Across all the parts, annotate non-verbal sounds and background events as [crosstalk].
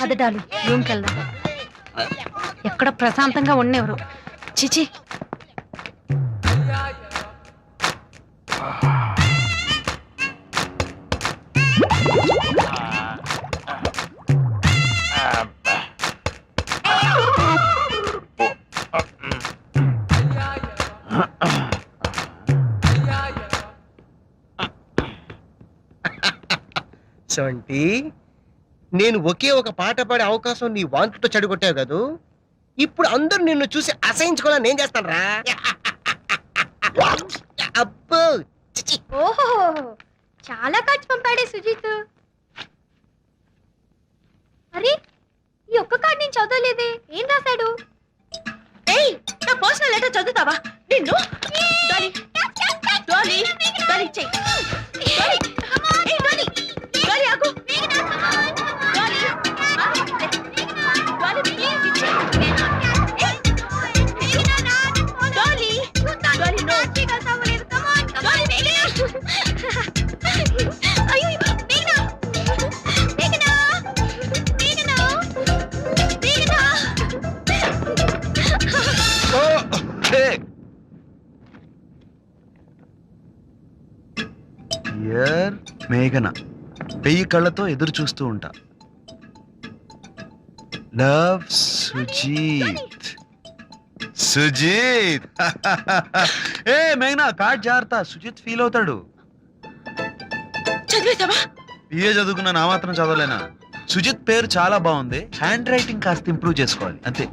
పదడాలు రూమ్కి ఎక్కడ ప్రశాంతంగా ఉండేవారు. చిచి సొంటి నేను ఒకే ఒక పాట పాడే అవకాశం నీ వాంతితో చెడగొట్టావు కదూ? ఇప్పుడు అందరూ నిన్ను చూసి అసహించుకోవాలని నేను చేస్తాను రా అబ్బో! చిచి. ఓహో! చాలా కార్డ్స్ పంపాడే సుజిత్. అరే ఈ ఒక్క కార్డ్ నేను చదవలేదే. ఏం డియర్ మేఘన వెయ్యి కళ్ళతో ఎదురు చూస్తూ ఉంటా. లవ్ సుజీత్ సుజీత్ ఏ మేఘన కార్డ్ జాగ్రత్త సుజిత్ ఫీల్ అవుతాడు. బిఏ చదువుకున్న నా మాత్రం చదవలేనా? సుజిత్ పేరు చాలా బాగుంది హ్యాండ్ రైటింగ్ కాస్త ఇంప్రూవ్ చేసుకోవాలి అంతే.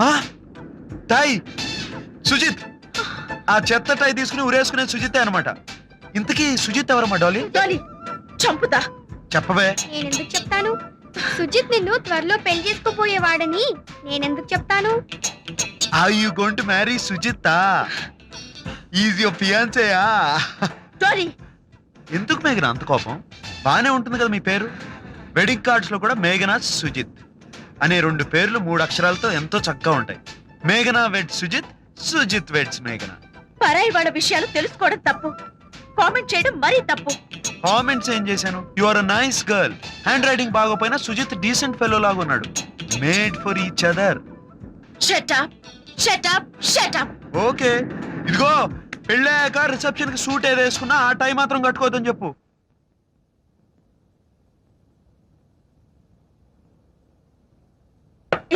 ఆ? టై సుజిత్. ఆ చెత్త టై తీసుకుని ఉరేసుకునే సుజితే అనమాట ఇంతకీ సుజిత్ ఎవరమ్మా డాలీ? డాలీ చంపుతా. చెప్పవే. నేనెందుకు చెప్తాను? సుజిత్ నిన్ను త్వరలో పెళ్ళి చేసుకోపోయేవాడని నేనెందుకు చెప్తాను? Are you going to marry Sujith is your ఫియాన్సేయా Dolly. ఎందుకు మేఘన అంత కోపం? బానే ఉంటుంది కదా మీ పేరు? వెడ్డింగ్ కార్డ్స్లో కూడా మేఘనా సుజిత్ అనే రెండు పేర్లు మూడు అక్షరాలతో ఎంతో చక్కగా ఉంటాయి. మేఘనా వెడ్ సుజిత్ సుజిత్ వెడ్స్ మేఘనా. పరాయి వాళ్ళ విషయాలు తెలుసుకోవడం తప్పు. కామెంట్ చేయడం మరీ తప్పు. కామెంట్స్ ఏం చేశాను? You are nice girl handwriting బాగోపోయినా Sujith decent fellow లాగా ఉన్నాడు. Made for each other shut up shut up shut up okay ఇదిగో పెళ్ళాక రిసెప్షన్కి సూట్ ఏది వేసుకున్నా ఆ టైం మాత్రం కట్టుకోవద్దని చెప్పు.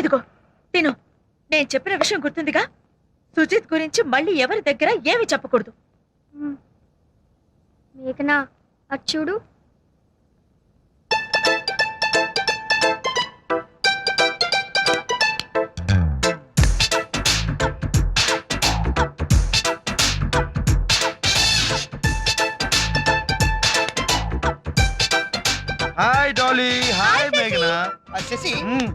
ఇదిగో తిను. నేను చెప్పిన విషయం గుర్తుందిగా? సుజిత్ గురించి మళ్ళీ ఎవరి దగ్గర ఏమి చెప్పకూడదు. మేఘనా అటు చూడు. హాయ్ డాలీ హాయ్ మేఘనా ఆ శశి మ్మ్.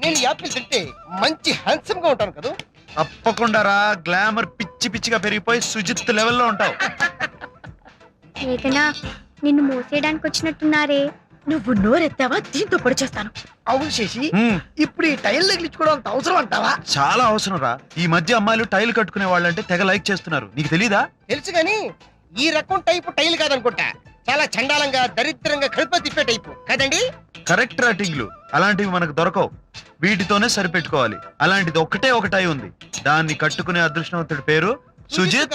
నేను ఈ యాపిల్ తింటే మంచి హ్యాండ్సమ్గా ఉంటాను కదా? తప్పకుండా రా. గ్లామర్ పిచ్చి పిచ్చిగా పెరిగిపోయి సుజిత్ లెవెల్లో ఉంటావు. [laughs] మేఘనా నిన్ను మోసేయడానికి వచ్చినట్టున్నారే నువ్వు నోరెత్తావా దీంతో పొడి చేస్తాను. అవును శశి మ్మ్. ఇప్పుడు ఈ టైల్ తగిలించుకోవడం అంత అవసరం అంటావా? చాలా అవసరం రా. ఈ మధ్య అమ్మాయిలు టైల్ కట్టుకునే వాళ్ళంటే తెగ లైక్ చేస్తున్నారు. నీకు తెలీదా? తెలుసు గాని ఈ రకం టైపు టైల్ కాదనుకుంటా. చాలా చండాలంగా దరిద్రంగా కడుపు తిప్పే టైపు. కదండి? కరెక్ట్ రేటింగ్లు అలాంటివి మనకు దొరకవు. వీటితోనే సరిపెట్టుకోవాలి. అలాంటిది ఒక్కటే ఒక టై ఉంది. దాన్ని కట్టుకునే అదృష్టవంతుడి పేరు సుజిత్?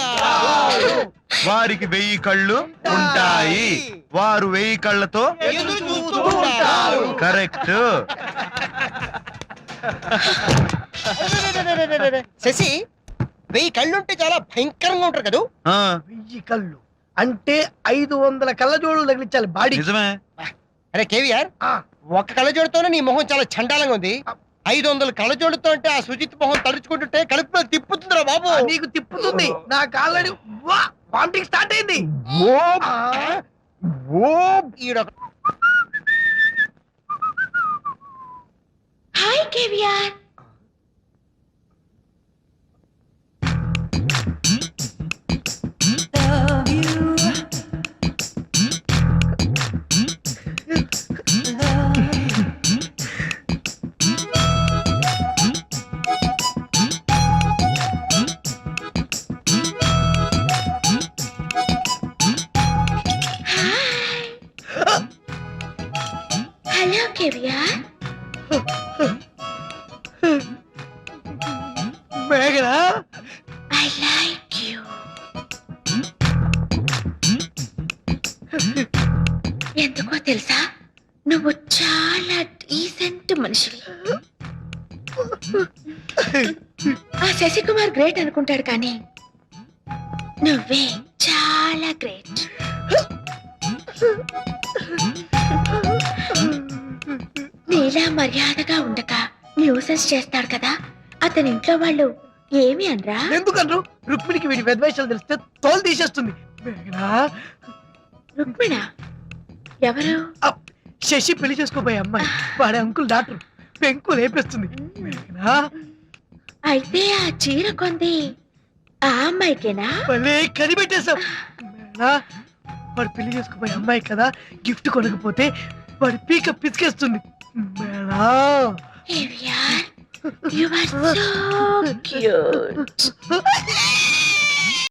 వారికి వెయ్యి కళ్ళు ఉంటాయి. వారు వెయ్యి కళ్ళతో. కరెక్ట్. శశి వెయ్యి కళ్ళుంటే చాలా భయంకరంగా ఉంటారు కదా? ఆ, వెయ్యి కళ్ళు. అంటే ఐదు వందల కళ్ళజోడు తగిలించాలి బాడీ నిజమే. అరే కేవీఆర్ ఆ. ఒక కళ్ళజోడుతోనే నీ మొహం చాలా చండాలంగా ఉంది. ఐదు వందల కళ్ళజోడుతో అంటే ఆ సుజిత్ మొహం తడుచుకుంటుంటే కడుపులో తిప్పుతుందిరా బాబు. నీకు తిప్పుతుంది. నాకు ఆల్రెడీ వామిటింగ్ స్టార్ట్ అయింది. హాయ్ కేవియర్ మేఘనా? ఐ లైక్ యూ ఎందుకో తెలుసా? నువ్వు చాలా డీసెంట్ మనిషివి. ఆ శశికుమార్ గ్రేట్ అనుకుంటాడు కానీ నువ్వే చాలా గ్రేట్ నీలా మర్యాదగా ఉండక న్యూసెస్ చేస్తాడు కదా? అతని ఇంట్లో వాళ్ళు ఏమి అనరా? ఎందుకన్రు? రుక్మిణికి వీడి వెద్వేషాలు తెలిస్తే తోలు తీసేస్తుంది. మేఘనా? రుక్మిణ? ఎవరు? శశి పెళ్ళి చేసుకోబోయే అమ్మాయి. వాడి అంకుల్ డాక్టర్. పెంకు లేపేస్తుంది. మేఘనా? అయితే ఆ చీర కొంది ఆ అమ్మాయికేనా? భలే కనిపెట్టేశావు. మేఘనా? వాడు పెళ్ళి చేసుకోబోయే అమ్మాయి కదా గిఫ్ట్ కొనకపోతే వాడి పీక పిసికేస్తుంది మేఘనా? Vivian, you are so cute. [laughs]